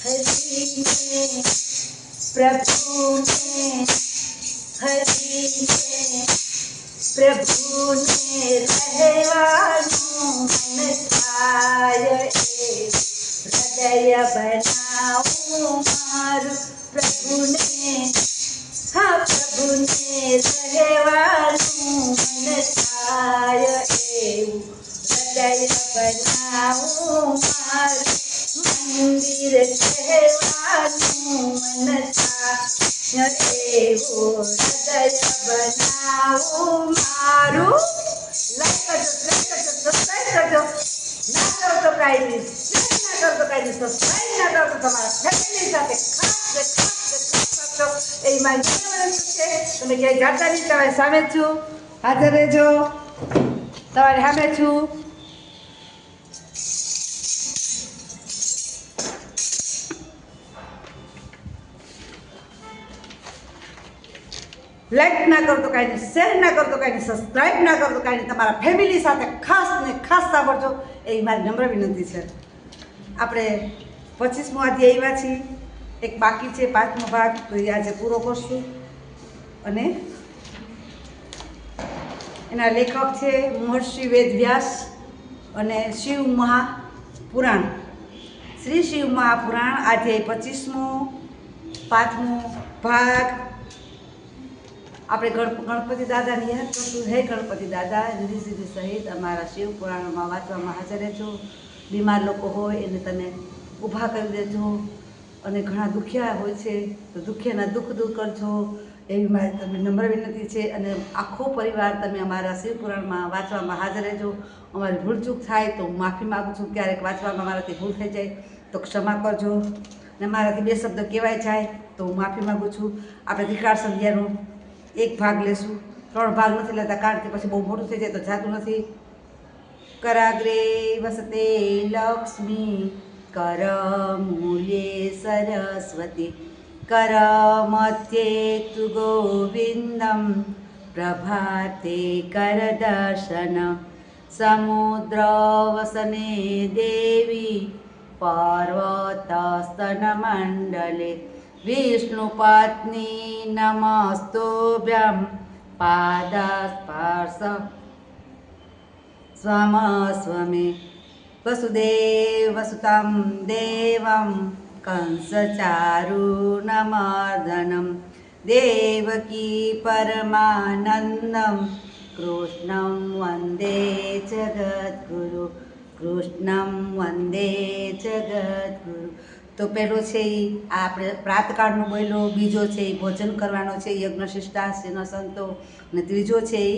હરિને પ્રભુને હરિને પ્રભુને રહેવાનું મન થાય હૃદય બનાવું મારું પ્રભુને હા પ્રભુને હૃદય બનાવું મારું મંદિર કહેવાનું મન થાય એવું હૃદય બનાવું મારું લાઈક કરજો લાઈક કરજો સબસ્ક્રાઈબ કરજો ના કરો તો કાંઈ નહીં લાઈક ના કરો તો કાંઈ નહીં સબસ્ક્રાઈબ ના કરો તો તમારા ફેમિલી સાથે ખાસ ને ખાસ ને ખાસ કરજો એ મારી વિનંતી છે તમે ક્યાંય જાતા નહીં તમારી સામે જ છું હાજર રહેજો તમારી સામે છું લાઈક ના કરો કાંઈ નહીં શેર ના કરો કાંઈ નહીં સબસ્ક્રાઈબ ના કરો કાંઈ નહીં. તમારા ફેમિલી સાથે ખાસ ને ખાસ સાંભળજો. એ મારી નમ્ર વિનંતી છે. આપણે પચીસમો અધ્યાય આવ્યા છીએ. એક બાકી છે, પાંચમો ભાગ. તો એ આજે પૂરો કરશું. અને એના લેખક છે મહર્ષિ વેદવ્યાસ અને શિવ મહાપુરાણ. શ્રી શિવ મહાપુરાણ, અધ્યાય પચીસમો, પાંચમો ભાગ. આપણે ગણ, ગણપતિ દાદાની યાદ કરશું. હે ગણપતિ દાદા જુદી જુદી સહિત અમારા શિવ પુરાણમાં વાંચવામાં હાજર રહેજો. બીમાર લોકો હોય એને તમે ઊભા કરી દેજો અને ઘણા દુખિયા હોય છે તો દુખિયાના દુઃખ દૂર કરજો. એવી મારી તમને નમ્ર વિનંતી છે અને આખો પરિવાર તમે અમારા શિવ પુરાણમાં વાંચવામાં હાજર રહેજો. અમારી ભૂલચૂક થાય તો હું માફી માગું છું. ક્યારેક વાંચવામાં મારાથી ભૂલ થઈ જાય તો ક્ષમા કરજો. ને મારાથી બે શબ્દ કહેવાય જાય તો હું માફી માગું છું. આપણે ત્રિકાળ સંધ્યાનું એક ભાગ લેશું. ત્રણ ભાગ નથી લેતા, કારણ કે પછી બહુ મોટું થઈ જાય તો જાતું નથી. કરાગ્રે વસતે લક્ષ્મી કર મૂલ્યે સરસ્વતી. કર મધ્યે તુ ગોવિંદમ, પ્રભાતે કર દર્શન. સમુદ્ર વસને દેવી विष्णुपत्नी नमस्तुभ्यं पादास्पाश स्वमः वसुदेवसुतं देवं कंसचारुणमार्दनं देवकी परमानन्दं कृष्णं वन्दे जगद्गुरु कृष्णं वन्दे जगद्गुरु। તો પહેલો છે એ આપણે પ્રાતકાળનો બોલ્યો બીજો છે એ ભોજન કરવાનો છે યજ્ઞશિષ્ટા શ્રીનો સંતો, અને ત્રીજો છે એ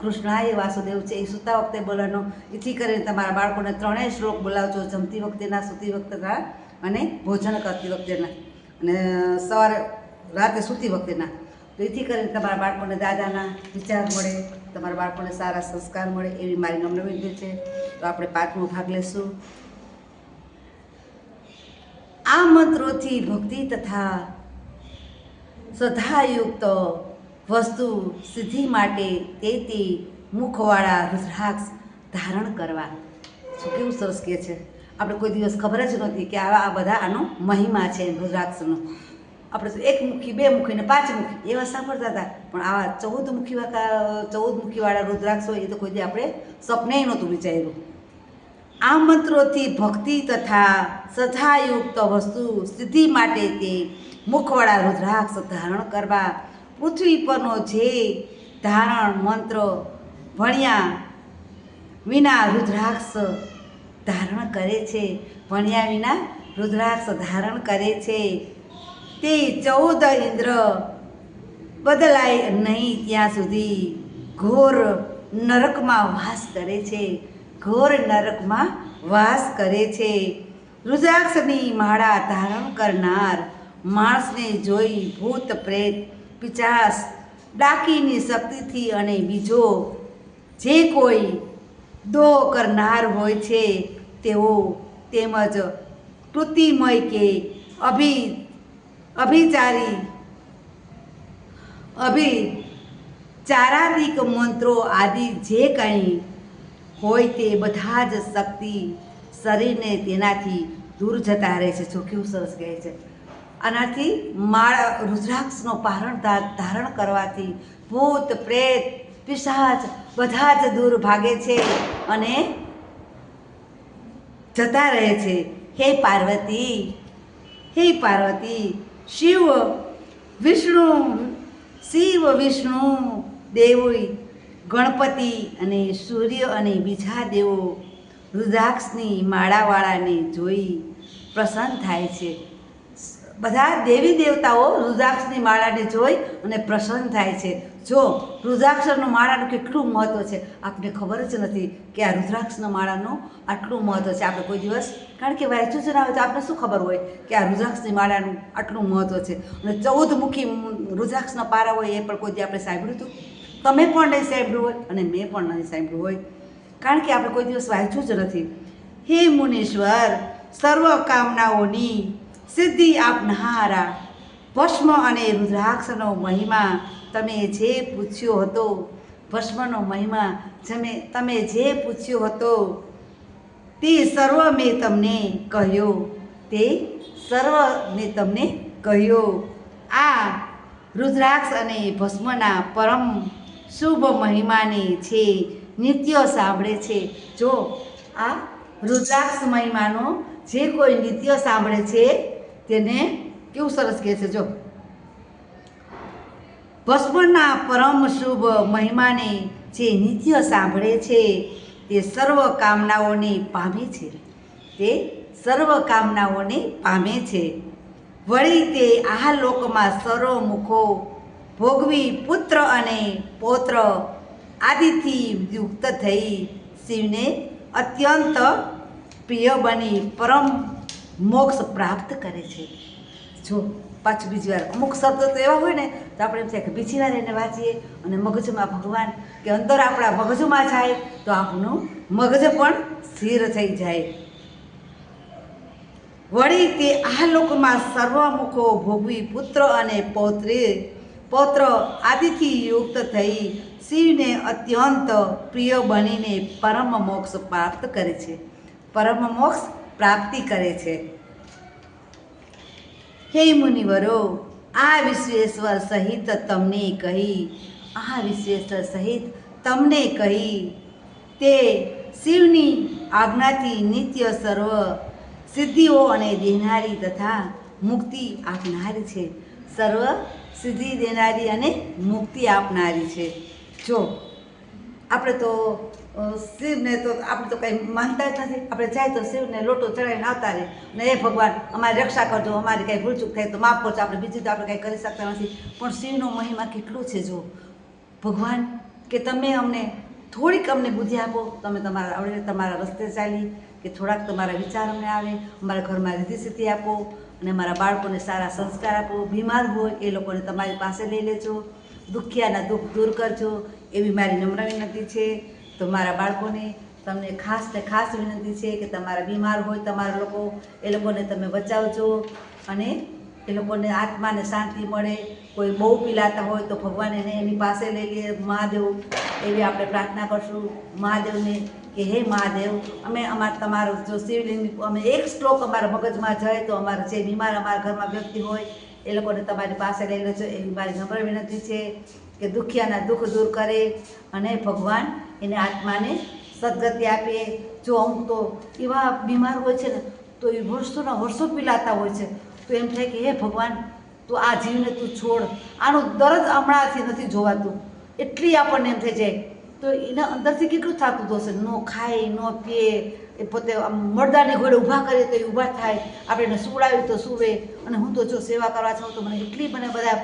કૃષ્ણાય વાસુદેવ છે એ સૂતા વખતે બોલવાનો એથી કરીને તમારા બાળકોને ત્રણેય શ્લોક બોલાવજો, જમતી વખતેના સૂતી વખતેના અને ભોજન કરતી વખતેના અને સવારે રાતે સૂતી વખતેના તો એથી કરીને તમારા બાળકોને દાદાના વિચાર મળે, તમારા બાળકોને સારા સંસ્કાર મળે, એવી મારી નમ્ર વિનંતી છે. તો આપણે પાંચમો ભાગ લેશું. આ મંત્રોથી ભક્તિ તથા શ્રદ્ધાયુક્ત વસ્તુ સિદ્ધિ માટે તે તે મુખવાળા રુદ્રાક્ષ ધારણ કરવા. શું કેવું સરસ કે છે? આપણે કોઈ દિવસ ખબર જ નથી કે આવા આ બધા આનો મહિમા છે રુદ્રાક્ષનો. આપણે એક મુખી, બે મુખી ને પાંચ મુખી એવા સાંભળતા હતા. પણ આવા ચૌદ મુખી ચૌદ મુખીવાળા રુદ્રાક્ષ હોય એ તો કોઈ આપણે સપને નહોતું વિચાર્યું. આ મંત્રોથી ભક્તિ તથા સથાયુક્ત વસ્તુ સિદ્ધિ માટે તે મુખવાળા રુદ્રાક્ષ ધારણ કરવા, પૃથ્વી પરનો જે ધારણ મંત્ર ભણ્યા વિના રુદ્રાક્ષ ધારણ કરે છે, ભણ્યા વિના રુદ્રાક્ષ ધારણ કરે છે, તે ચૌદ ઇન્દ્ર બદલાય નહીં ત્યાં સુધી ઘોર નરકમાં વાસ કરે છે. ઘોર નરકમાં વાસ કરે છે. રુદ્રાક્ષની માળા ધારણ કરનાર માણસને જોઈ ભૂત, પ્રેત, પિચાસ, ડાકીની શક્તિથી અને બીજો જે કોઈ દો કરનાર હોય છે, તેઓ તેમજ કૃતિમય કે અભિ, અભિચારી અભિચારાદિક મંત્રો આદિ જે કંઈ હોય તે બધા જ શક્તિ શરીરને તેનાથી દૂર જતા રહે છે જો કેવું સરસ કહે છે. આનાથી માળા રુદ્રાક્ષનો પારણ ધારણ કરવાથી ભૂત, પ્રેત, પિશાચ બધા જ દૂર ભાગે છે અને જતા રહે છે. હે પાર્વતી હે પાર્વતી, શિવ વિષ્ણુ શિવ વિષ્ણુ દેવી ગણપતિ અને સૂર્ય અને બીજા દેવો રુદ્રાક્ષની માળાવાળાને જોઈ પ્રસન્ન થાય છે. બધા દેવી દેવતાઓ રુદ્રાક્ષની માળાને જોઈ અને પ્રસન્ન થાય છે. જો રુદ્રાક્ષરનું માળાનું કેટલું મહત્ત્વ છે, આપને ખબર જ નથી કે આ રુદ્રાક્ષના માળાનું આટલું મહત્ત્વ છે. આપણે કોઈ દિવસ, કારણ કે વાંચ્યું જ ના હોય તો આપણે શું ખબર હોય કે આ રુદ્રાક્ષની માળાનું આટલું મહત્ત્વ છે? અને ચૌદ મુખી રુદ્રાક્ષના પારા હોય એ પણ કોઈ આપણે સાંભળ્યું હતું? તમે પણ નહીં સાંભળ્યું હોય અને મેં પણ નહીં સાંભળ્યું હોય. કારણ કે આપણે કોઈ દિવસ વાંચ્યું જ નથી. હે મુનેશ્વર, સર્વ કામનાઓની સિદ્ધિ આપનારા ભસ્મ અને રુદ્રાક્ષનો મહિમા તમે જે પૂછ્યો હતો, ભસ્મનો મહિમા જમે તમે જે પૂછ્યો હતો, તે સર્વ મેં તમને કહ્યો. તે સર્વ મેં તમને કહ્યો. આ રુદ્રાક્ષ અને ભસ્મના પરમ શુભ મહિમાને છે, નિત્ય સાંભળે છે. જો આ રુદ્રાક્ષ મહિમાનો જે કોઈ નિત્ય સાંભળે છે, તેને કેવું સરસ કહે છે, જો. ભસ્મના પરમ શુભ મહિમાને જે નિત્ય સાંભળે છે, તે સર્વ કામનાઓને પામે છે. તે સર્વ કામનાઓને પામે છે. વળી તે આ લોકમાં સર્વ મુખો ભોગવી પુત્ર અને પૌત્ર આદિથી યુક્ત થઈ શિવને અત્યંત પ્રિય બની પરમ મોક્ષ પ્રાપ્ત કરે છે. જો પાછું બીજી વાર અમુક શબ્દો તો એવા હોય ને, તો આપણે એમ થાય કે બીજી વાર એને વાંચીએ અને મગજમાં ભગવાન કે અંદર આપણા મગજમાં જાય, તો આપણું મગજ પણ સ્થિર થઈ જાય. વળી તે આ લોકમાં સર્વમુખો ભોગવી પુત્ર અને પૌત્રી પૌત્ર આદિથી યુક્ત થઈ શિવને અત્યંત પ્રિય બનીને પરમ મોક્ષ પ્રાપ્ત કરે છે. પરમ મોક્ષ પ્રાપ્તિ કરે છે. હે મુનિવરો, આ વિશ્વેશ્વર સહિત તમને કહી, આ વિશ્વેશ્વર સહિત તમને કહી, તે શિવની આજ્ઞાથી નિત્ય સર્વ સિદ્ધિઓ અને દેનારી તથા મુક્તિ આપનારી છે. સર્વ સિદ્ધિ દેનારી અને મુક્તિ આપનારી છે. જો, આપણે તો શિવને તો, આપણે તો કંઈ માનતા જ નથી. આપણે જાય તો શિવને લોટો ચડાવીને આવતા રહે અને એ ભગવાન, અમારી રક્ષા કરજો, અમારી કાંઈ ભૂલચૂક થાય તો માફ કરજો, આપણે બીજું તો આપણે કંઈ કરી શકતા નથી. પણ શિવનો મહિમા કેટલો છે જો. ભગવાન, કે તમે અમને થોડીક અમને બુદ્ધિ આપો, તમે તમારા આવડે તમારા રસ્તે ચાલી, કે થોડાક તમારા વિચાર અમને આવે, અમારા ઘરમાં રીતિ સ્થિતિ આપો અને મારા બાળકોને સારા સંસ્કાર આપો, બીમાર હોય એ લોકોને તમારી પાસે લઈ લેજો. દુખિયાના દુઃખ દૂર કરજો, એવી મારી નમ્ર વિનંતી છે. તો મારા બાળકોને તમને ખાસ ને ખાસ વિનંતી છે કે તમારા બીમાર હોય તમારા લોકો, એ લોકોને તમે બચાવજો. અને એ લોકોને આત્માને શાંતિ મળે. કોઈ બહુ પીલાતા હોય તો ભગવાન એને એની પાસે લઈ લે, મહાદેવ, એવી આપણે પ્રાર્થના કરશું. મહાદેવને કે હે મહાદેવ, અમે અમારા તમારું જો શિવલિંગ, અમે એક સ્ટ્રોક અમારા મગજમાં જાય તો અમારા જે બીમાર અમારા ઘરમાં વ્યક્તિ હોય, એ લોકોને તમારી પાસે લઈ લેજો એવી મારી નમ્ર વિનંતી છે કે દુખિયાના દુઃખ દૂર કરે અને ભગવાન એને આત્માને સદગતિ આપે. જો અમુક તો એવા બીમાર હોય છે ને, તો એ વર્ષોના વર્ષો પીલાતા હોય છે, તો એમ થાય કે હે ભગવાન, તું આ જીવને તું છોડ. આનું દર્દ હમણાંથી નથી જોવાતું. એટલી આપણને એમ થઈ જાય તો એના અંદરથી કેટલું થતું હશે? ન ખાય, ન પીએ, એ પોતે આમ મરદાની ઘોડે ઊભા કરીએ તો એ ઊભા થાય. આપણે એને સુવડાવી તો સુવે. અને હું તો જો સેવા કરવા જાઉં તો મને એટલી મને બધા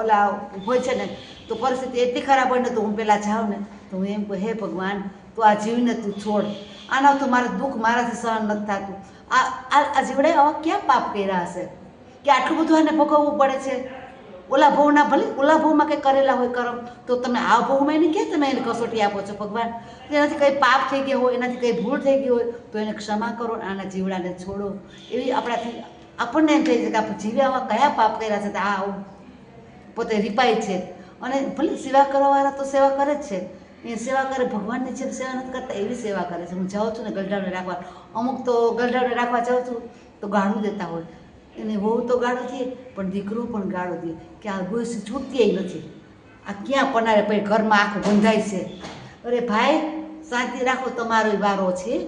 ઓલા હોય છે ને, તો પરિસ્થિતિ એટલી ખરાબ હોય ને તો હું પહેલાં જાઉં ને, તો હું એમ કહું, હે ભગવાન, તું આ જીવને તું છોડ. આના તો મારે દુઃખ મારાથી સહન નથી થતું. આ આ જીવડે આવા ક્યાં પાપ કર્યા હશે? કે આટલું બધું આને ભોગવવું પડે છે? ઓલા ભવના ભલે, ઓલા ભવમાં કંઈ કરેલા હોય કરમ, તો તમે આ ભવમાં એને ક્યાં તમે એને કસોટી આપો છો, ભગવાન? એનાથી કંઈ પાપ થઈ ગયો હોય, એનાથી કંઈ ભૂલ થઈ ગઈ હોય, તો એને ક્ષમા કરો આના જીવડાને છોડો. એવી આપણાથી, આપણને એમ થઈ છે કે આપણે જીવ્યામાં કયા પાપ કર્યા છે, તો આ આવું પોતે રીપાય છે. અને ભલે સેવા કરવાવાળા તો સેવા કરે જ છે. એ સેવા કરે, ભગવાનની જેમ સેવા નથી કરતા, એવી સેવા કરે છે. હું જાઉં છું ને ગલઢાવને રાખવા, અમુક તો ગલઢાવને રાખવા જાઉં છું, તો ગાળું દેતા હોય. એને વહુ તો ગાળો દે, પણ દીકરો પણ ગાળો છે કે આ ગોસી છૂટતી નથી. આ ક્યાં પનારે પછી ઘરમાં આખું બંધાય છે? અરે ભાઈ, શાંતિ રાખો, તમારો વારો છે.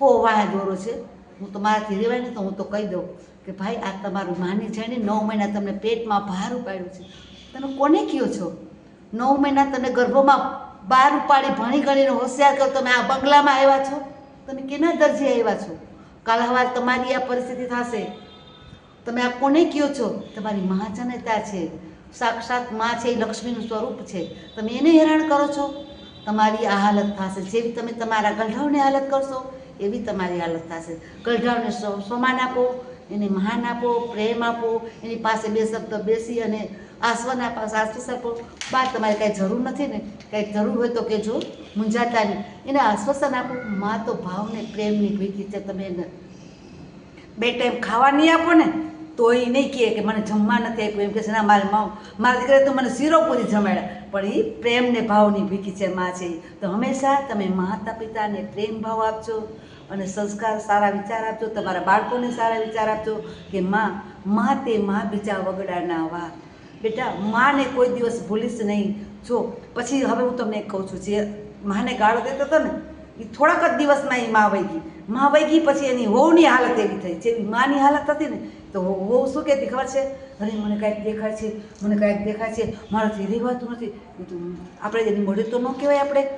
હો, વાહ દોરો છે. હું તો મારાથી રેવાય ને તો હું તો કહી દઉં કે ભાઈ, આ તમારું માની છે ને નવ મહિના તમને પેટમાં ભાર ઉપાડ્યું છે. તમે કોને કયો છો? નવ મહિના તમે ગર્ભમાં બહાર ઉપાડી ભણી ગણીને હોશિયાર કરો, તમે આ બંગલામાં આવ્યા છો? તમે કેના દરજે આવ્યા છો? કાલ હવાર તમારી આ પરિસ્થિતિ થશે. તમે આ કોને કયો છો? તમારી મહાજનતા છે. સાક્ષાત મા છે એ લક્ષ્મીનું સ્વરૂપ છે. તમે એને હેરાન કરો છો? તમારી આ હાલત થશે. જેવી તમે તમારા ગલઢાવને હાલત કરશો, એવી તમારી હાલત થશે. ગલઢાવને સ- સન્માન આપો, એને મહાન આપો, પ્રેમ આપો, એની પાસે બે શબ્દ બેસી અને આસવન આપો, આશ્વાસ આપો. બા તમારે કાંઈ જરૂર નથી ને? કાંઈક જરૂર હોય તો કહેજો. મૂંઝાતા નહીં. એને આશ્વાસન આપો. મા તો ભાવને પ્રેમની ભીખી છે. તમે એને બે ટાઈમ ખાવા નહીં આપો ને? તો એ નહીં કહે કે મને જમવા નથી આપ્યું. એમ કે ના, મારે મારા દીકરા તો મને શીરો પૂરી જમાડ્યા. પણ એ પ્રેમ ને ભાવની ભીખી છે મા છે તો હંમેશા તમે માતા પિતાને પ્રેમ ભાવ આપજો અને સંસ્કાર સારા વિચાર આપજો. તમારા બાળકોને સારા વિચાર આપજો કે માં, મા તે મા બીજા વગડાના વા બેટા, માને કોઈ દિવસ ભૂલીશ નહીં. જો, પછી હવે હું તમને કહું છું, જે માને ગાળો દેતો હતો ને એ થોડાક જ દિવસમાં એ મા વહી ગઈ. મા વહી ગઈ પછી એની વહુની હાલત એવી થઈ. જેવી માની હાલત હતી ને તો વહુ શું કહેતી ખબર છે? અરે, મને કાંઈક દેખાય છે, મને કાંઈક દેખાય છે, મારાથી રહેવાતું નથી. આપણે એની મોઢે તો ન કહેવાય આપણે.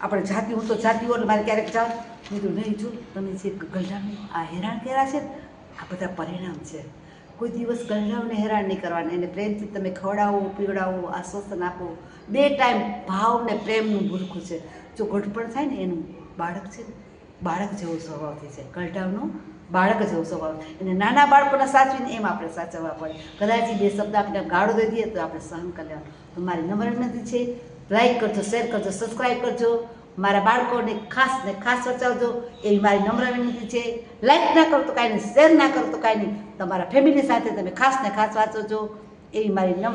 આપણે જાતિ, હું તો જાતિ હોય મારે ક્યારેક જાઉં. મેં તો નહીં છું. તમે જે ગલઢાનું આ હેરાન કર્યા છે આ બધા પરિણામ છે. કોઈ દિવસ ગલઢાઓને હેરાન નહીં કરવાના. એને પ્રેમથી તમે ખવડાવો, પીવડાવો, આશ્વાસન આપો. બે ટાઈમ ભાવ ને પ્રેમનું ભૂલખું છે. જો ગઢપણ થાય ને, એનું બાળક છે બાળક જેવો સ્વભાવથી છે. ગલઢાવનું બાળક જ સ્વભાવ અને નાના બાળકોને સાચવીને એમ આપણે સાચવવા પડે. કદાચ બે શબ્દ આપણે ગાળો દઈ દઈએ તો આપણે સહન કરી લેવાનું. તો મારી નમ્ર વિનંતી છે લાઈક કરજો શેર કરજો સબસ્ક્રાઈબ કરજો. મારા બાળકોને ખાસ ને ખાસ બચાવજો એવી મારી નમ્ર વિનંતી છે. લાઈક ના કરો તો કાંઈ નહીં શેર ના કરો તો કાંઈ નહીં. તમારા ફેમિલી સાથે તમે ખાસ ને ખાસ વાંચો એવી મારી નમ્ર